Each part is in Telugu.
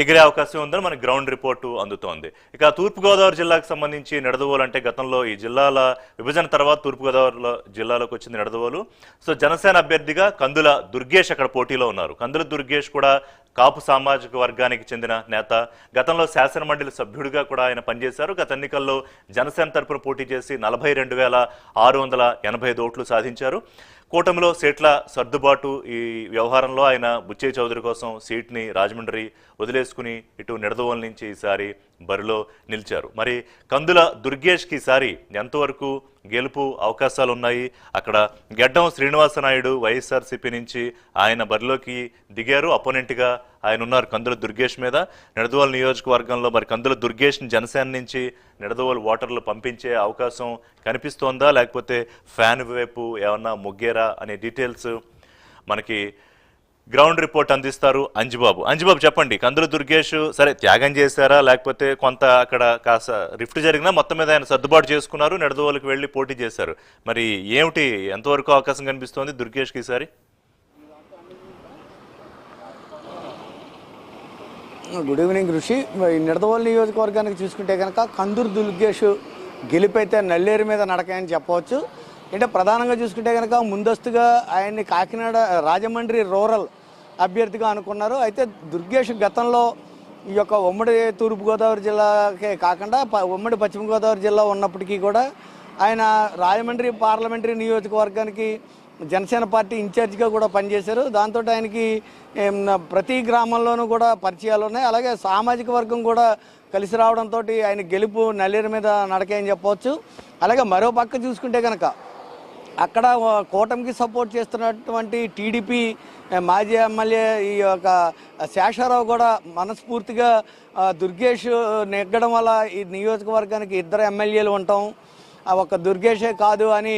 ఎగిరే అవకాశం ఉందని మనకి గ్రౌండ్ రిపోర్టు అందుతోంది. ఇక తూర్పుగోదావరి జిల్లాకు సంబంధించి నిడదవోలు అంటే గతంలో ఈ జిల్లాల విభజన తర్వాత తూర్పుగోదావరిలో జిల్లాలోకి వచ్చింది నిడదవోలు. సో జనసేన అభ్యర్థిగా కందుల దుర్గేష్ అక్కడ పోటీలో ఉన్నారు. కందుల దుర్గేష్ కూడా కాపు సామాజిక వర్గానికి చెందిన నేత గతంలో శాసనమండలి సభ్యుడిగా కూడా ఆయన పనిచేశారు. గత ఎన్నికల్లో జనసేన తరపున పోటీ చేసి నలభై రెండు వేల ఆరు వందల ఎనభై ఐదు ఓట్లు సాధించారు. కూటమిలో సీట్ల సర్దుబాటు ఈ వ్యవహారంలో ఆయన బుచ్చయ్య చౌదరి కోసం సీట్ని రాజమండ్రి వదిలేసుకుని ఇటు నిడదవోలు నుంచి ఈసారి బరిలో నిలిచారు. మరి కందుల దుర్గేష్కి ఈసారి ఎంతవరకు గెలుపు అవకాశాలు ఉన్నాయి అక్కడ గెడ్డం శ్రీనివాసనాయుడు వైఎస్ఆర్సీపీ నుంచి ఆయన బరిలోకి దిగారు. అపోనెంట్గా ఆయన ఉన్నారు కందుల దుర్గేష్ మీద. నిడదవోలు నియోజకవర్గంలో మరి కందుల దుర్గేష్ని జనసేన నుంచి నిడదవోలు ఓటర్లు పంపించే అవకాశం కనిపిస్తోందా? లేకపోతే ఫ్యాన్ వైపు ఏమన్నా ముగ్గేరా? అనే డీటెయిల్స్ మనకి గ్రౌండ్ రిపోర్ట్ అందిస్తారు అంజిబాబు. అంజుబాబు చెప్పండి కందులు దుర్గేష్ సరే త్యాగం చేశారా? లేకపోతే కొంత అక్కడ కాస్త రిఫ్ట్ జరిగినా మొత్తం మీద ఆయన సర్దుబాటు చేసుకున్నారు నెడదవోలకు వెళ్ళి పోటీ చేశారు. మరి ఏమిటి ఎంతవరకు అవకాశం కనిపిస్తోంది దుర్గేష్కి ఈసారి? గుడ్ ఈవినింగ్ ఋషి. నిడదవోలు నియోజకవర్గానికి చూసుకుంటే కనుక కందూరు దుర్గేష్ గెలిపైతే నల్లేరు మీద నడకాయని చెప్పవచ్చు. అంటే ప్రధానంగా చూసుకుంటే కనుక ముందస్తుగా ఆయన్ని కాకినాడ రాజమండ్రి రూరల్ అభ్యర్థిగా అనుకున్నారు. అయితే దుర్గేష్ గతంలో ఈ యొక్క ఉమ్మడి తూర్పుగోదావరి జిల్లాకే కాకుండా ప- ఉమ్మడి పశ్చిమ గోదావరి జిల్లా ఉన్నప్పటికీ కూడా ఆయన రాజమండ్రి పార్లమెంటరీ నియోజకవర్గానికి జనసేన పార్టీ ఇన్ఛార్జిగా కూడా పనిచేశారు. దాంతో ఆయనకి ప్రతి గ్రామంలోనూ కూడా పరిచయాలు ఉన్నాయి. అలాగే సామాజిక వర్గం కూడా కలిసి రావడంతో ఆయన గెలుపు నల్లేరు మీద నడకాయని చెప్పవచ్చు. అలాగే మరో పక్క చూసుకుంటే కనుక అక్కడ కూటమికి సపోర్ట్ చేస్తున్నటువంటి టీడీపీ మాజీ ఎమ్మెల్యే ఈ యొక్క శేషారావు కూడా మనస్ఫూర్తిగా దుర్గేష్ నెగ్గడం వల్ల ఈ నియోజకవర్గానికి ఇద్దరు ఎమ్మెల్యేలు ఉంటాం. ఆ ఒక్క దుర్గేషే కాదు అని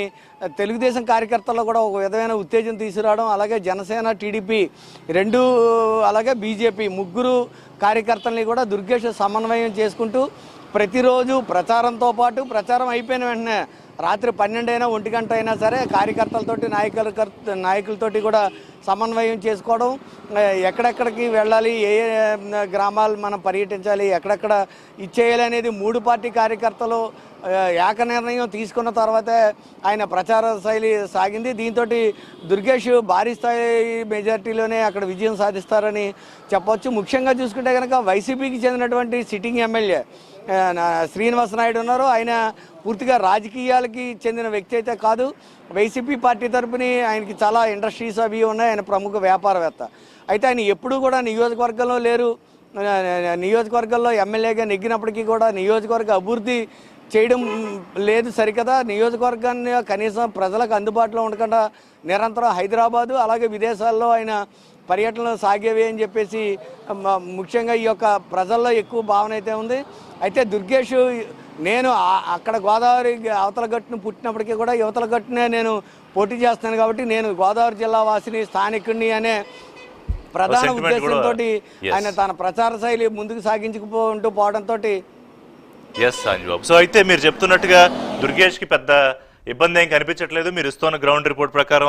తెలుగుదేశం కార్యకర్తల్లో కూడా ఒక విధమైన ఉత్తేజం తీసుకురావడం అలాగే జనసేన టీడీపీ రెండు అలాగే బీజేపీ ముగ్గురు కార్యకర్తల్ని కూడా దుర్గేష్ సమన్వయం చేసుకుంటూ ప్రతిరోజు ప్రచారంతో పాటు ప్రచారం అయిపోయిన వెంటనే రాత్రి పన్నెండు అయినా ఒంటి గంట అయినా సరే కార్యకర్తలతోటి నాయకుల నాయకులతోటి కూడా సమన్వయం చేసుకోవడం ఎక్కడెక్కడికి వెళ్ళాలి ఏ ఏ గ్రామాలు మనం పర్యటించాలి ఎక్కడెక్కడ ఇచ్చేయాలి అనేది మూడు పార్టీ కార్యకర్తలు ఏక నిర్ణయం తీసుకున్న తర్వాతే ఆయన ప్రచార శైలి సాగింది. దీంతో దుర్గేష్ భారీ స్థాయి మెజార్టీలోనే అక్కడ విజయం సాధిస్తారని చెప్పవచ్చు ముఖ్యంగా చూసుకుంటే కనుక వైసీపీకి చెందినటువంటి సిట్టింగ్ ఎమ్మెల్యే శ్రీనివాస నాయుడు ఉన్నారు. ఆయన పూర్తిగా రాజకీయాలకి చెందిన వ్యక్తి అయితే కాదు. వైసీపీ పార్టీ తరపుని ఆయనకి చాలా ఇండస్ట్రీస్ అవి ఉన్నాయి. ఆయన ప్రముఖ వ్యాపారవేత్త. అయితే ఆయన ఎప్పుడూ కూడా నియోజకవర్గంలో లేరు. నియోజకవర్గంలో ఎమ్మెల్యేగా నెగ్గినప్పటికీ కూడా నియోజకవర్గ అభివృద్ధి చేయడం లేదు సరికదా నియోజకవర్గాన్ని కనీసం ప్రజలకు అందుబాటులో ఉండకుండా నిరంతరం హైదరాబాదు అలాగే విదేశాల్లో ఆయన పర్యటనలు సాగేవి అని చెప్పేసి ముఖ్యంగా ఈ యొక్క ప్రజల్లో ఎక్కువ భావన అయితే ఉంది అయితే దుర్గేష్ నేను అక్కడ గోదావరి అవతల గట్టును పుట్టినప్పటికీ కూడా యువతల గట్టునే నేను పోటీ చేస్తున్నాను కాబట్టి నేను గోదావరి జిల్లా వాసిని స్థానికుడిని అనే ప్రధాన ఉద్దేశంతో. ఆయన తన ప్రచార శైలి ముందుకు సాగించుకుపోంటూ పోవడంతో ఎస్ అంజబాబు సో అయితే మీరు చెప్తున్నట్టుగా దుర్గేష్కి పెద్ద ఇబ్బంది ఏం కనిపించట్లేదు. మీరు ఇస్తున్న గ్రౌండ్ రిపోర్ట్ ప్రకారం